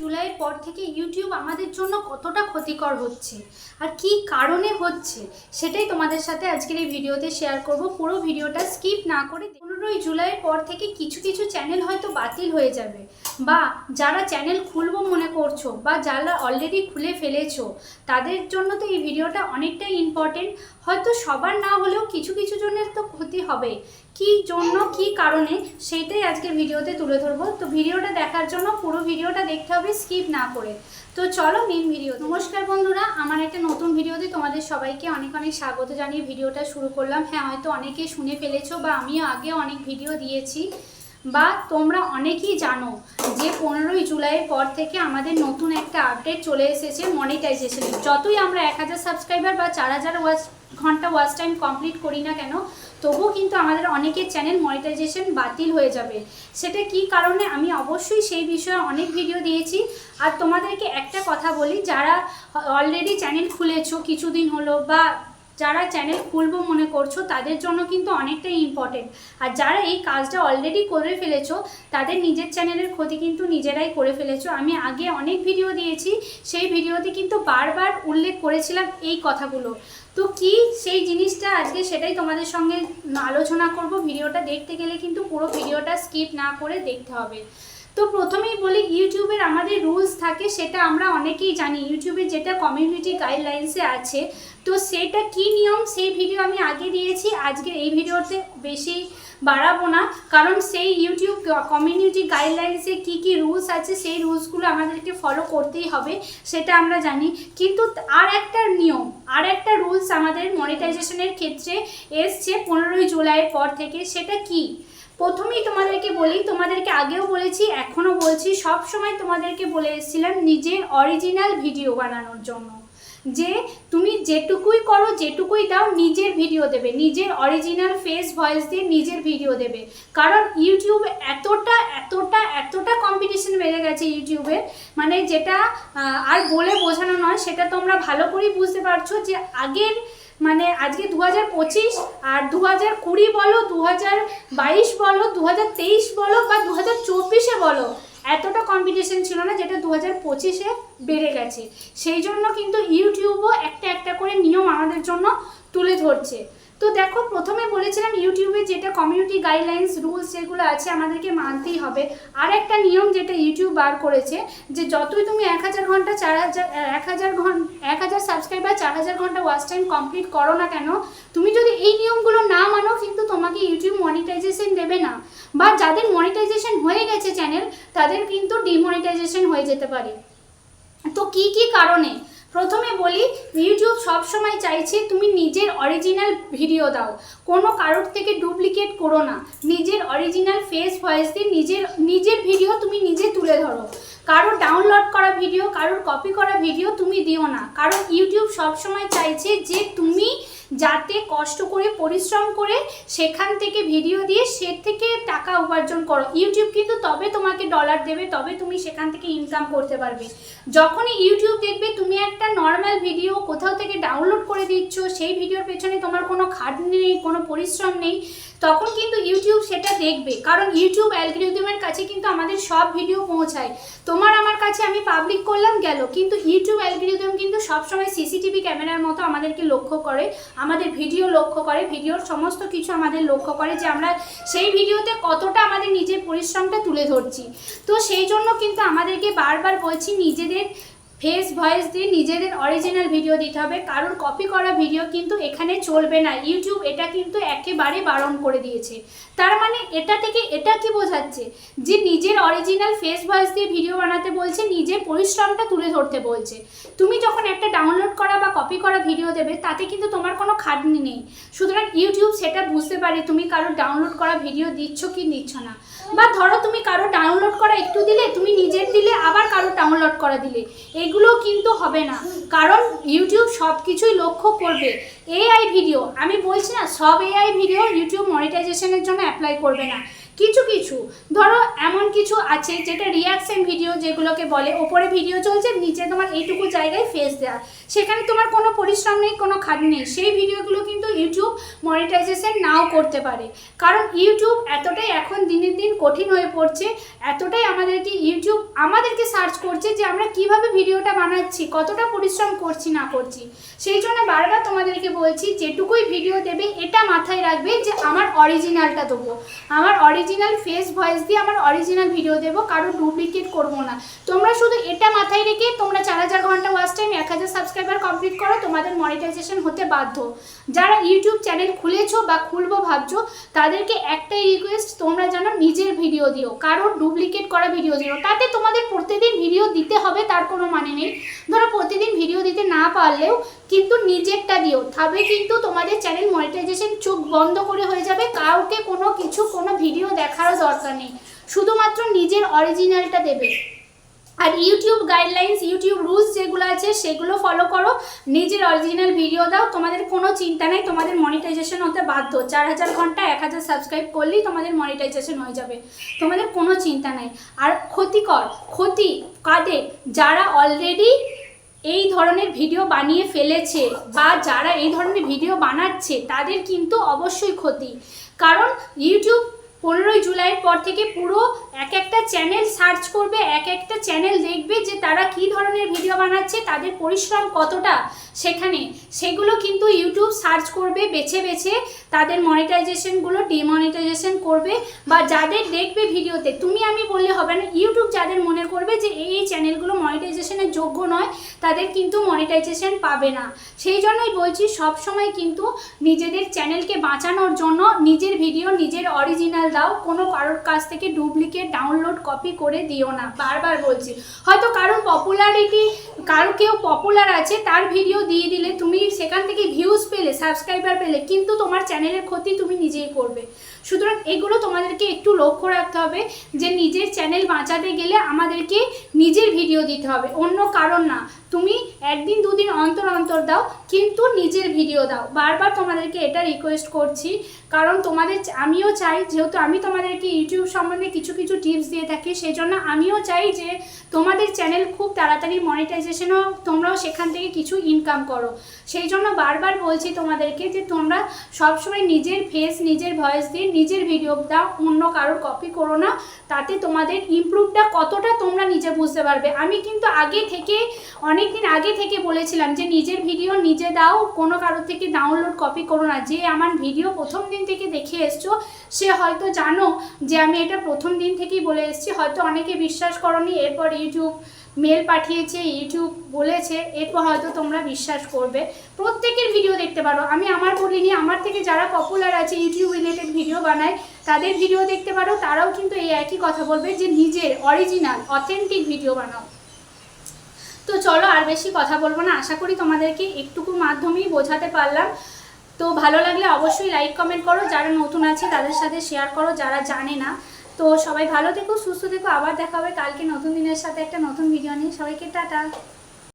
জুলাইয়ের পর থেকে ইউটিউব আমাদের জন্য কতটা ক্ষতিকর হচ্ছে আর কি কারণে হচ্ছে সেটাই তোমাদের সাথে আজকের এই ভিডিওতে শেয়ার করব। পুরো ভিডিওটা স্কিপ না করে পনেরোই জুলাইয়ের পর থেকে কিছু কিছু চ্যানেল হয়তো বাতিল হয়ে যাবে বা যারা চ্যানেল খুলবো মনে করছ বা যারা অলরেডি খুলে ফেলেছো, তাদের জন্য তো এই ভিডিওটা অনেকটাই ইম্পর্টেন্ট হয়তো সবার না হলেও কিছু কিছু জনের তো ক্ষতি হবে। কি জন্য, কি কারণে, সেইটাই আজকে ভিডিওতে তুলে ধরবো। তো ভিডিওটা দেখার জন্য পুরো ভিডিওটা দেখতে হবে স্কিপ না করে। তো চলো মেন ভিডিও নমস্কার বন্ধুরা, আমার একটা নতুন ভিডিওতে তোমাদের সবাইকে অনেক অনেক স্বাগত জানিয়ে ভিডিওটা শুরু করলাম। হ্যাঁ হয়তো অনেকে শুনে ফেলেছো বা আমিও আগে অনেক ভিডিও দিয়েছি। বা তোমরা অনেকেই জানো যে পনেরোই জুলাইয়ের পর থেকে আমাদের নতুন একটা আপডেট চলে এসেছে মনিটাইজেশনের যতই আমরা এক হাজার সাবস্ক্রাইবার বা চার হাজার ওয়াচ ঘণ্টা ওয়াচ টাইম কমপ্লিট করি না কেন, তবুও কিন্তু আমাদের অনেকের চ্যানেল মনিটাইজেশন বাতিল হয়ে যাবে। সেটা কি কারণে? আমি অবশ্যই সেই বিষয়ে অনেক ভিডিও দিয়েছি। আর তোমাদেরকে একটা কথা বলি, যারা অলরেডি চ্যানেল খুলেছো, কিছুদিন হলো বা যারা চ্যানেল খুলবো মনে করছ, তাদের জন্য কিন্তু অনেকটাই ইম্পর্টেন্ট আর যারা এই কাজটা অলরেডি করে ফেলেছো, তাদের নিজের চ্যানেলের ক্ষতি কিন্তু নিজেরাই করে ফেলেছো। আমি আগে অনেক ভিডিও দিয়েছি, সেই ভিডিওতে কিন্তু বারবার উল্লেখ করেছিলাম এই কথাগুলো। তো কি সেই জিনিসটা আজকে সেটাই তোমাদের সঙ্গে আলোচনা করব। ভিডিওটা দেখতে গেলে কিন্তু পুরো ভিডিওটা স্কিপ না করে দেখতে হবে। তো প্রথমেই বলি, ইউটিউবের আমাদের রুলস থাকে, সেটা আমরা অনেকেই জানি। ইউটিউবে যেটা কমিউনিটি গাইডলাইন্সে আছে, তো সেটা কি নিয়ম, সেই ভিডিও আমি আগে দিয়েছি। আজকে এই ভিডিওতে বেশি বাড়াবো না, কারণ সেই ইউটিউব কমিউনিটি গাইডলাইন্সে কি কি রুলস আছে, সেই রুলসগুলো আমাদেরকে ফলো করতেই হবে, সেটা আমরা জানি। কিন্তু আর একটা নিয়ম, আর একটা রুলস আমাদের মনিটাইজেশনের ক্ষেত্রে এসছে পনেরোই জুলাইয়ের পর থেকে, সেটা কি? প্রথমেই তোমাদেরকে বলি, তোমাদেরকে আগেও বলেছি, এখনও বলছি সব সময় তোমাদেরকে বলে এসেছিলাম নিজের অরিজিনাল ভিডিও বানানোর জন্য। যে তুমি যেটুকুই করো, যেটুকুই দাও, নিজের ভিডিও দেবে, নিজের অরিজিনাল ফেস ভয়েস দিয়ে নিজের ভিডিও দেবে। কারণ ইউটিউবে এতটা এতটা এতটা কম্পিটিশন বেড়ে গেছে ইউটিউবে মানে যেটা আর বলে বোঝানো নয়, সেটা তোমরা ভালো করেই বুঝতে পারছ যে আগের মানে আজকে দু হাজার পঁচিশ আর দু হাজার কুড়ি বলো দু হাজার বাইশ বলো দু হাজার তেইশ বলো বা দু হাজার চব্বিশে বলো, এতটা কম্পিটিশন ছিল না যেটা দু হাজার পঁচিশে বেড়ে গেছে। সেই জন্য কিন্তু ইউটিউবও একটা একটা করে নিয়ম আমাদের জন্য তুলে ধরছে। তো দেখো, প্রথমে বলেছিলাম ইউটিউবে যেটা কমিউনিটি গাইডলাইন্স রুলস যেগুলো আছে আমাদেরকে মানতেই হবে। আর একটা নিয়ম যেটা ইউটিউব বার করেছে, যে যতই তুমি এক হাজার ঘণ্টা, চার হাজার, এক হাজার ঘণ্টা এক হাজার সাবস্ক্রাইবার চার হাজার ঘণ্টা ওয়াচ টাইম কমপ্লিট করো না কেন, তুমি যদি এই নিয়মগুলো না মানো, কিন্তু তোমাকে ইউটিউব মনিটাইজেশন দেবে না। বা যাদের মনিটাইজেশন হয়ে গেছে চ্যানেল তাদের কিন্তু ডিমনিটাইজেশন হয়ে যেতে পারে। তো কি কি কারণে? প্রথমে বলি ইউটিউব সব সময় চাইছে তুমি নিজের অরিজিনাল ভিডিও দাও। কোনো কারোর থেকে ডুপ্লিকেট করো না। নিজের অরিজিনাল ফেস ভয়েস দিয়ে নিজের নিজের ভিডিও তুমি নিজে তুলে ধরো। কারোর ডাউনলোড করা ভিডিও কারোর কপি করা ভিডিও তুমি দিও না। কারণ ইউটিউব সব সময় চাইছে যে তুমি যাতে কষ্ট করে, পরিশ্রম করে সেখান থেকে ভিডিও দিয়ে সে থেকে টাকা উপার্জন করো। ইউটিউব কিন্তু তবে তোমাকে ডলার দেবে, তবে তুমি সেখান থেকে ইনকাম করতে পারবে। যখনই ইউটিউব দেখবে, তুমি একটা নর্মাল ভিডিও কোথাও থেকে ডাউনলোড করে দিচ্ছ, সেই ভিডিওর পেছনে তোমার কোনো খাটনি নেই, কোনো পরিশ্রম নেই, তখন কিন্তু ইউটিউব সেটা দেখবে। কারণ ইউটিউব অ্যালগরিদমের কাছে কিন্তু আমাদের সব ভিডিও পৌঁছায়। তোমার আমার কাছে আমি পাবলিক করলাম গেল, কিন্তু ইউটিউব অ্যালগরিদম কিন্তু সবসময় সিসিটিভি ক্যামেরার মতো আমাদেরকে লক্ষ্য করে। আমাদের ভিডিও লক্ষ্য করে, ভিডিওর সমস্ত কিছু আমাদের লক্ষ্য করে যে আমরা সেই ভিডিওতে কতটা আমাদের নিজের পরিশ্রমটা তুলে ধরছি। তো সেই জন্য কিন্তু আমাদেরকে বারবার বলছি, নিজেদের ফেস ভয়েস দিয়ে নিজেদের অরিজিনাল ভিডিও দিতে হবে। কারোর কপি করা ভিডিও কিন্তু এখানে চলবে না। ইউটিউব এটা কিন্তু একেবারে বারণ করে দিয়েছে। তার মানে এটা থেকে এটা কি বোঝাচ্ছে? যে নিজের অরিজিনাল ফেস ভয়েস দিয়ে ভিডিও বানাতে বলছে, নিজের পরিশ্রমটা তুলে ধরতে বলছে। তুমি যখন একটা ডাউনলোড করা বা কপি করা ভিডিও দেবে, তাতে কিন্তু তোমার কোনো খাটনি নেই। সুতরাং ইউটিউব সেটা বুঝতে পারে তুমি কারোর ডাউনলোড করা ভিডিও দিচ্ছ কি দিচ্ছ না। বা ধরো তুমি কারও ডাউনলোড করা একটু দিলে, তুমি নিজের দিলে, আবার কারও ডাউনলোড করা দিলে। এগুলো কিন্তু হবে না। কারণ ইউটিউব সব কিছুই লক্ষ্য করবে। এআই ভিডিও আমি বলছি না, সব এআই ভিডিও ইউটিউব মনিটাইজেশনের জন্য অ্যাপ্লাই করবে না। কিছু কিছু। ধরো এমন কিছু আছে যেটা রিয়াকশন ভিডিও যেগুলোকে বলে, ওপরে ভিডিও চলছে, নিচে তোমার এইটুকু জায়গায় ফেস দেওয়া সেখানে তোমার কোনো পরিশ্রম নেই, কোনো খাট নেই। সেই ভিডিওগুলো কিন্তু ইউটিউব মনিটাইজেশন নাও করতে পারে। কারণ ইউটিউব এতটাই এখন দিনের দিন কঠিন হয়ে পড়ছে, এতটাই আমাদেরকে ইউটিউব আমাদেরকে সার্চ করছে যে আমরা কীভাবে ভিডিওটা বানাচ্ছি, কতটা পরিশ্রম করছি, না করছি। সেই জন্য বারবার তোমাদেরকে বলছি, যেটুকুই ভিডিও দেবে, এটা মাথায় রাখবে যে আমার অরিজিনালটা দেবো। আমার অরিজিনাল ফেস ভয়েস দিয়ে আমার অরিজিনাল ভিডিও দেবো কারও ডুপ্লিকেট করব না। তোমরা শুধু এটা মাথায় রেখে তোমরা চার হাজার ঘণ্টা ওয়াচ টাইম এক হাজার সাবস্ক্রাইবার কমপ্লিট করো, তোমাদের মনিটাইজেশন হতে বাধ্য। যারা ইউটিউব চ্যানেল খুলেছো বা খুলবো ভাবছ, তাদেরকে একটাই রিকোয়েস্ট তোমরা যেন নিজের ভিডিও দিও কারোর ডুপ্লিকেট করা ভিডিও দিও। তাতে তোমাদের প্রতিদিন ভিডিও দিতে হবে, তার কোনো মানে নেই। ধরো প্রতিদিন ভিডিও দিতে না পারলেও কিন্তু নিজেরটা দিও। তবে কিন্তু তোমাদের চ্যানেল মনিটাইজেশন চোখ বন্ধ করে হয়ে যাবে। কাউকে কোনো কিছু, কোনো ভিডিও দেখারও দরকার নেই। শুধুমাত্র নিজের অরিজিনালটা দেবে। আর ইউটিউব গাইডলাইন্স ইউটিউব রুলস যেগুলো আছে, সেগুলো ফলো করো। নিজের অরিজিনাল ভিডিও দাও। তোমাদের কোনো চিন্তা নেই, তোমাদের মনিটাইজেশন হতে বাধ্য। চার হাজার ঘণ্টা, এক হাজার সাবস্ক্রাইব করলেই তোমাদের মনিটাইজেশন হয়ে যাবে। তোমাদের কোনো চিন্তা নেই। আর ক্ষতিকর, ক্ষতি কাদের? যারা অলরেডি এই ধরনের ভিডিও বানিয়ে ফেলেছে বা যারা এই ধরনের ভিডিও বানাচ্ছে তাদের কিন্তু অবশ্যই ক্ষতি। কারণ ইউটিউব পনেরোই জুলাইয়ের পর থেকে পুরো এক একটা চ্যানেল সার্চ করবে, এক একটা চ্যানেল দেখবে যে তারা কি ধরনের ভিডিও বানাচ্ছে, তাদের পরিশ্রম কতটা সেখানে। সেগুলো কিন্তু ইউটিউব সার্চ করবে, বেছে বেছে তাদের মনিটাইজেশনগুলো ডিমনিটাইজেশন করবে বা যাদের দেখবে ভিডিওতে। তুমি আমি বললে হবে না ইউটিউব যাদের মনে করবে যে এই চ্যানেলগুলো মনিটাইজেশনের যোগ্য নয়, তাদের কিন্তু মনিটাইজেশন পাবে না। সেই জন্যই বলছি, সব সময় কিন্তু নিজেদের চ্যানেলকে বাঁচানোর জন্য নিজের ভিডিও নিজের অরিজিনাল দাও। কোনো কারোর কাছ থেকে ডুপ্লিকেট ডাউনলোড কপি করে দিও না। বারবার বলছি। হয়তো কারোর পপুলারিটি কারও কেউ পপুলার আছে, তার ভিডিও দিয়ে দিলে তুমি সেখান থেকে ভিউজ পেলে সাবস্ক্রাইবার পেলে, কিন্তু তোমার চ্যানেলের ক্ষতি তুমি নিজেই করবে। সুতরাং এগুলো তোমাদেরকে একটু লক্ষ্য রাখতে হবে যে নিজের চ্যানেল বাঁচাতে গেলে আমাদেরকে নিজের ভিডিও দিতে হবে। অন্য কারণ না। তুমি একদিন দুদিন অন্তর অন্তর দাও, কিন্তু নিজের ভিডিও দাও। বারবার তোমাদেরকে এটা রিকোয়েস্ট করছি। কারণ তোমাদের আমিও চাই, যেহেতু আমি তোমাদেরকে ইউটিউব সম্বন্ধে কিছু কিছু টিপস দিয়ে থাকি সেই জন্য আমিও চাই যে তোমাদের চ্যানেল খুব তাড়াতাড়ি মনিটাইজেশনও তোমরাও সেখান থেকে কিছু ইনকাম করো। সেই জন্য বারবার বলছি তোমাদেরকে যে তোমরা সবসময় নিজের ফেস নিজের ভয়েস দিয়ে নিজের ভিডিও দাও, অন্য কারোর কপি করো না। তাতে তোমাদের ইমপ্রুভটা কতটা তোমরা নিজে বুঝতে পারবে। আমি কিন্তু আগে থেকে অনেক দিন আগে থেকে বলেছিলাম যে নিজের ভিডিও নিজে দাও, কোনো কারোর থেকে ডাউনলোড কপি করো না। যে আমার ভিডিও প্রথম দিন থেকে দেখে এসছো, সে হয়তো জানো যে আমি এটা প্রথম দিন থেকেই বলে এসছি। হয়তো অনেকে বিশ্বাস করনি, এরপর ইউটিউব মেল পাঠিয়েছে ইউটিউব বলেছে, এরপর হয়তো তোমরা বিশ্বাস করবে। প্রত্যেকের ভিডিও দেখতে পারো। আমি আমার বলিনি আমার থেকে যারা পপুলার আছে ইউটিউব রিলেটেড ভিডিও বানায়, তাদের ভিডিও দেখতে পারো। তারাও কিন্তু এই একই কথা বলবে যে, নিজের অরিজিনাল অথেন্টিক ভিডিও বানাও। তো চলো আর বেশি কথা বলব না। আশা করি তোমাদেরকে একটুকু মাধ্যমেই বোঝাতে পারলাম। তো ভালো লাগলে অবশ্যই লাইক কমেন্ট করো। যারা নতুন আছে, তাদের সাথে শেয়ার করো। যারা জানে না তো সবাই ভালো থেকো, সুস্থ থেকো, আবার দেখা হবে কালকে নতুন দিনের সাথে একটা নতুন ভিডিও নিয়ে। সবাইকে টাটা।